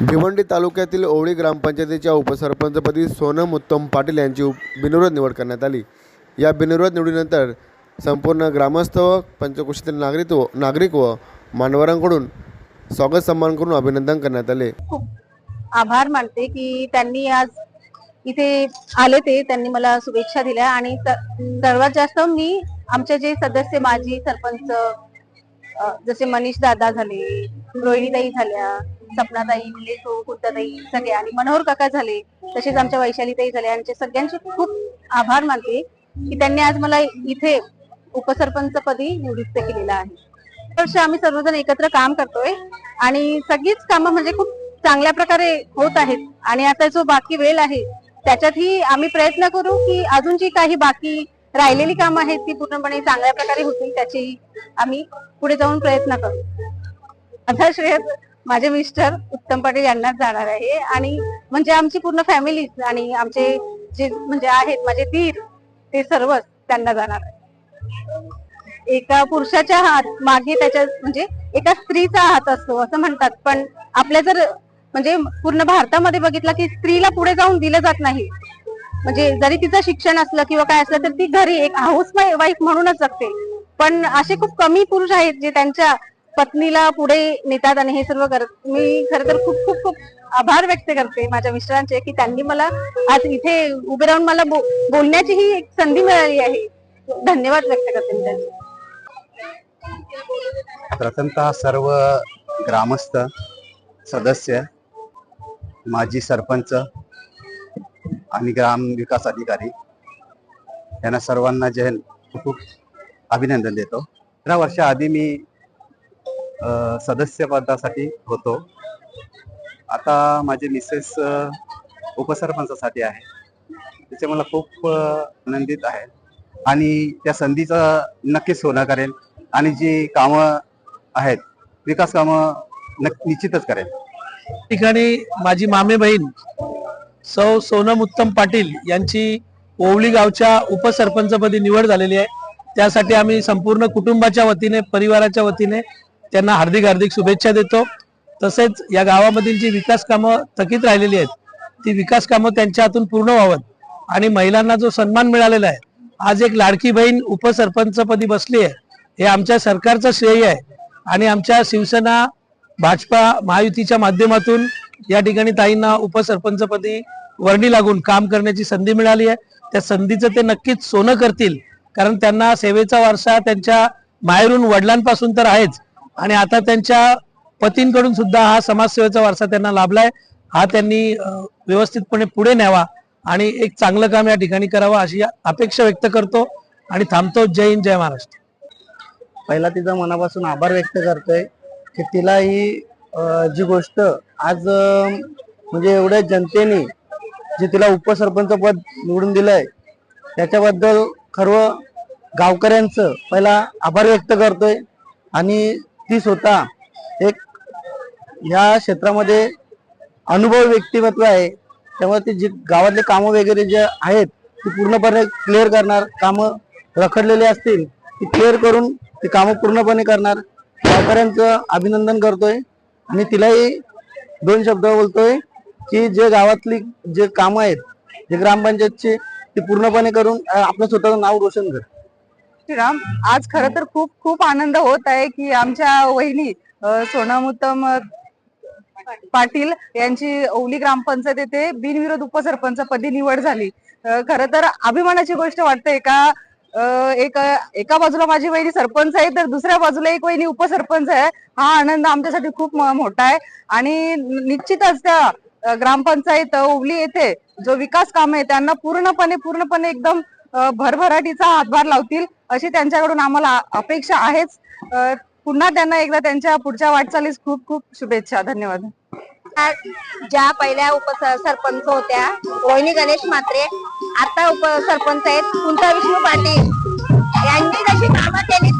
भिवंडी तालुक्यातील ओवळी ग्रामपंचायतीच्या उपसरपंचपदी सोनम उत्तम पाटील यांची बिनविरोध निवड करण्यात आली. या बिनविरोध निवडीनंतर संपूर्ण ग्रामस्थ व पंचकोशीतील नागरिक व नागरिक व मानवरांकडून स्वागत सन्मान करून अभिनंदन करण्यात आले. खूप आभार मानते की त्यांनी आज इथे आले ते त्यांनी मला शुभेच्छा दिल्या आणि सर्वात जास्त मी आमचे जे सदस्य माजी सरपंच जसे मनीष दादा झाले रोहिणीताई झाल्या सपनाताई निलेश हो, भाऊ सगळे. आणि मनोहर काका झाले. तसेच आमच्या वैशालीताई झाले. यांचे सगळ्यांचे खूप आभार मानते की त्यांनी आज मला इथे उपसरपंच पदी नियुक्त केलेलं आहे. वर्ष आम्ही सर्वजण एकत्र काम करतोय. आणि सगळीच कामं म्हणजे खूप चांगल्या प्रकारे होत आहेत. आणि आता जो बाकी वेळ आहे त्याच्यातही आम्ही प्रयत्न करू की अजून जी काही बाकी राहिलेली कामं आहेत ती पूर्णपणे चांगल्या प्रकारे होतील त्याची आम्ही पुढे जाऊन प्रयत्न करू. आता श्रेय माझे मिस्टर उत्तम पाटील यांनाच जाणार आहे. आणि म्हणजे आमची पूर्ण फॅमिली आणि आमचे जे म्हणजे आहेत माझे तीर ते सर्वच त्यांना जाणार आहे. एका पुरुषाच्या हात मागे त्याच्या म्हणजे एका स्त्रीचा हात असतो असं म्हणतात. पण आपल्या जर म्हणजे पूर्ण भारतामध्ये बघितलं की स्त्रीला पुढे जाऊन दिलं जात नाही. म्हणजे जरी तिचं शिक्षण असलं किंवा काय असलं तर ती घरी एक हाऊस वाईफ म्हणूनच जगते. पण असे खूप कमी पुरुष आहेत जे त्यांच्या पत्नीला पुढे नेतात आणि हे सर्व करत मी खर तर खूप खूप खूप आभार व्यक्त करते माझ्या मिस्टरांचे की त्यांनी मला आज इथे उभे राहून मला बो- बोलण्याची ही एक संधी मिळाली आहे. धन्यवाद व्यक्त करते मी त्यांचे. प्रथमतः सर्व ग्रामस्थ सदस्य माजी सरपंच आणि ग्राम विकास अधिकारी यांना सर्वांना जय खूप अभिनंदन देतो. अठरा वर्षाआधी मी सदस्यपदासाठी होतो. आता माझे मिसेस उपसरपंचासाठी आहे. त्याचे मला खूप आनंदित आहे. आणि त्या संधीचा नक्कीच सोना करेन आणि जी कामं आहेत विकास कामं निश्चितच करेन ठिकाणी माझी मामे बहीण सौ सोनम उत्तम पाटील यांची ओवळी गावच्या उपसरपंचपदी निवड झालेली आहे. त्यासाठी आम्ही संपूर्ण कुटुंबाच्या वतीने परिवाराच्या वतीने त्यांना हार्दिक हार्दिक शुभेच्छा देतो. तसेच या गावामधील जी विकास कामं थकीत राहिलेली आहेत ती विकास कामं त्यांच्या हातून पूर्ण व्हावत आणि महिलांना जो सन्मान मिळालेला आहे आज एक लाडकी बहीण उपसरपंचपदी बसली आहे हे आमच्या सरकारचं श्रेय आहे. आणि आमच्या शिवसेना भाजपा महायुतीच्या माध्यमातून या ठिकाणी ताईंना उपसरपंचपदी वर्णी लागून काम करण्याची संधी मिळाली आहे. त्या संधीचं ते नक्कीच सोनं करतील कारण त्यांना सेवेचा वारसा त्यांच्या माहेरून वडिलांपासून तर आहेच. आणि आता त्यांच्या पतींकडून सुद्धा हा समाजसेवेचा वारसा त्यांना लाभलाय. हा त्यांनी व्यवस्थितपणे पुढे न्यावा आणि एक चांगलं काम या ठिकाणी करावं अशी अपेक्षा व्यक्त करतो आणि थांबतो. जय हिंद जय महाराष्ट्र. पहिला तिचा मनापासून आभार व्यक्त करतोय की तिला ही जी गोष्ट आज म्हणजे एवढ्या जनतेने जे तिला उपसरपंच पद निवडून दिलंय त्याच्याबद्दल खरं गावकऱ्यांचं पहिला आभार व्यक्त करतोय. आणि ती स्वतः एक या क्षेत्रामध्ये अनुभव व्यक्तिमत्व आहे. त्यामुळे ते जे गावातले कामं वगैरे जे आहेत ती पूर्णपणे क्लिअर करणार कामं रखडलेली असतील ती क्लिअर करून ती कामं पूर्णपणे करणार. गावकऱ्यांचं अभिनंदन करतोय. आणि तिलाही दोन शब्द बोलतोय की जे गावातली जे कामं आहेत जे ग्रामपंचायतची ती पूर्णपणे करून आपलं स्वतःचं नाव रोशन कर. श्रीराम आज खर तर खूप खूप आनंद होत आहे की आमच्या वहिनी अ, सोनम उत्तम पाटील यांची ओवली ग्रामपंचायत येथे बिनविरोध उपसरपंच पदी निवड झाली. खर तर अभिमानाची गोष्ट वाटते का एक एका बाजूला माझी वहिनी सरपंच आहे तर दुसऱ्या बाजूला एक वहिनी उपसरपंच आहे. हा आनंद आमच्यासाठी खूप मोठा आहे. आणि निश्चितच त्या ग्रामपंचायत ओवली येथे जो विकास काम आहे त्यांना पूर्णपणे पूर्णपणे एकदम भरभराटीचा हातभार लावतील. अशी त्यांच्याकडून आम्हाला अपेक्षा आहेच. पुन्हा त्यांना एकदा त्यांच्या पुढच्या वाटचालीस खूप खूप शुभेच्छा. धन्यवाद. ज्या पहिल्या उपसरपंच होत्या रोहिणी गणेश मात्रे आता उपसरपंच आहेत कुंता विष्णू पाटील. यांनी जशी कामं केली